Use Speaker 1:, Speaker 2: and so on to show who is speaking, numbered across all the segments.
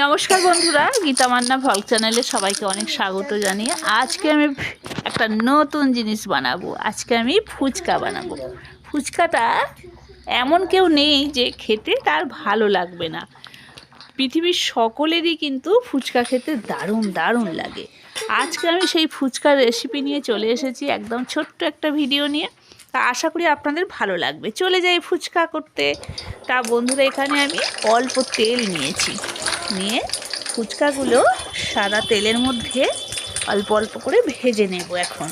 Speaker 1: নমস্কার বন্ধুরা, গীতা মান্না ভ্লগ চ্যানেলে সবাইকে অনেক স্বাগত জানিয়ে আজকে আমি একটা নতুন জিনিস বানাবো। আজকে আমি ফুচকা বানাবো। ফুচকাটা এমন কেউ নেই যে খেতে তার ভালো লাগবে না। পৃথিবীর সকলেরই কিন্তু ফুচকা খেতে দারুণ দারুণ লাগে। আজকে আমি সেই ফুচকার রেসিপি নিয়ে চলে এসেছি একদম ছোট্ট একটা ভিডিও নিয়ে। তা আশা করি আপনাদের ভালো লাগবে। চলে যাই ফুচকা করতে। তা বন্ধুরা, এখানে আমি অল্প তেল নিয়েছি। নিয়ে ফুচকাগুলো সাদা তেলের মধ্যে অল্প অল্প করে ভেজে নেব এখন।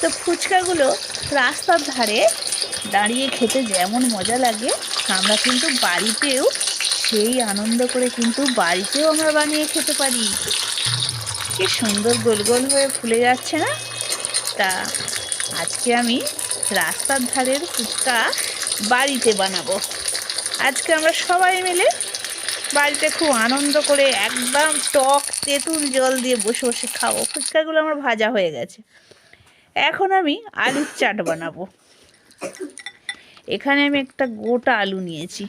Speaker 1: তো ফুচকাগুলো রাস্তার ধারে দাঁড়িয়ে খেতে যেমন মজা লাগে, আমরা কিন্তু বাড়িতেও সেই আনন্দ করে কিন্তু বাড়িতেও আমরা বানিয়ে খেতে পারি। কি সুন্দর গোল গোল হয়ে ফুলে যাচ্ছে না? তা আজকে আমি রাস্তার ধারের ফুচকা বাড়িতে বানাবো। আজকে আমরা সবাই মিলে বাড়িতে খুব আনন্দ করে একদম টক তেঁতুল জল দিয়ে বসে বসে খাব। ফুচকাগুলো আমার ভাজা হয়ে গেছে। এখন আমি আলুর চাট বানাবো। এখানে আমি একটা গোটা আলু নিয়েছি।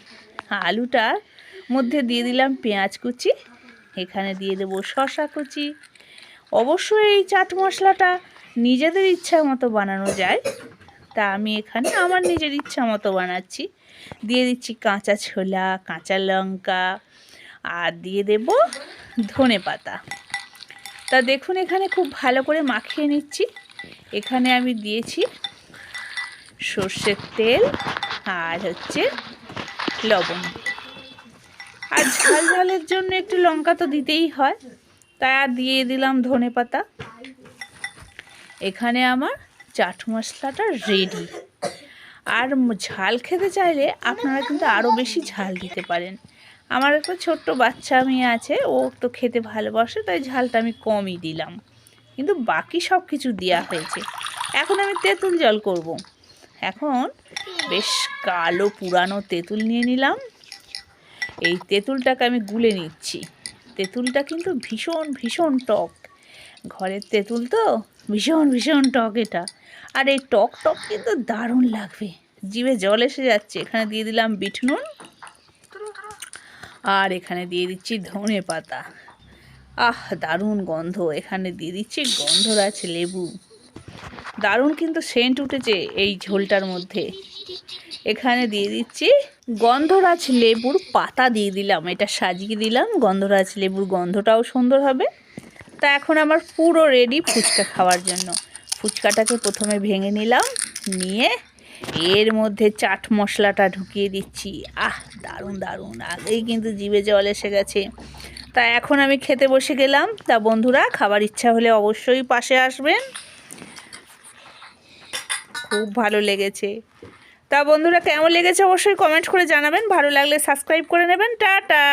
Speaker 1: আলুটার মধ্যে দিয়ে দিলাম পেঁয়াজ কুচি। এখানে দিয়ে দেবো শশা কুচি। অবশ্যই এই চাট মশলাটা নিজেদের ইচ্ছা মতো বানানো যায়। তা আমি এখানে আমার নিজের ইচ্ছা মতো বানাচ্ছি। দিয়ে দিচ্ছি কাঁচা ছোলা, কাঁচা লঙ্কা, আর দিয়ে দেব ধনে পাতা। তা দেখুন এখানে খুব ভালো করে মাখিয়ে নিচ্ছি। এখানে আমি দিয়েছি সর্ষের তেল আর হচ্ছে লবণ। আর ঝাল ঝালের জন্য একটু লঙ্কা তো দিতেই হয়। তাই আর দিয়ে দিলাম ধনে পাতা। এখানে আমার চাট মশলাটা রেডি আর ঝাল খেতে চাইলে আপনারা কিন্তু আরও বেশি ঝাল দিতে পারেন। আমার একটা ছোট্ট বাচ্চা মেয়ে আছে, ও তো খেতে ভালোবাসে, তাই ঝালটা আমি কমই দিলাম। কিন্তু বাকি সব কিছু দেওয়া হয়েছে। এখন আমি তেঁতুল জল করব। এখন বেশ কালো পুরানো তেঁতুল নিয়ে নিলাম। এই তেঁতুলটাকে আমি গুলে নিচ্ছি। তেঁতুলটা কিন্তু ভীষণ ভীষণ টক। ঘরের তেঁতুল তো? ভীষণ ভীষণ টক এটা। আর এই টক টক কিন্তু দারুণ লাগবে। জিভে জল এসে যাচ্ছে। এখানে দিয়ে দিলাম বিট নুন। আর এখানে দিয়ে দিচ্ছি ধনে পাতা। আহ, দারুণ গন্ধ। এখানে দিয়ে দিচ্ছি গন্ধরাজ লেবু। দারুণ কিন্তু সেন্ট উঠেছে এই ঝোলটার মধ্যে। এখানে দিয়ে দিচ্ছি গন্ধরাজ লেবুর পাতা দিয়ে দিলাম। এটা সাজিয়ে দিলাম। গন্ধরাজ লেবুর গন্ধটাও সুন্দর হবে। তা এখন আমার পুরো রেডি ফুচকা খাওয়ার জন্য। ফুচকাটাকে প্রথমে ভেঙে নিলাম, নিয়ে এর মধ্যে চাট মশলাটা ঢুকিয়ে দিচ্ছি। আহ, দারুণ দারুণ। আগেই কিন্তু জিভে জল এসে গেছে। তা এখন আমি খেতে বসে গেলাম। তা বন্ধুরা, খাবার ইচ্ছা হলে অবশ্যই পাশে আসবেন। খুব ভালো লেগেছে। তা বন্ধুরা, কেমন লেগেছে অবশ্যই কমেন্ট করে জানাবেন। ভালো লাগলে সাবস্ক্রাইব করে নেবেন। টাটা!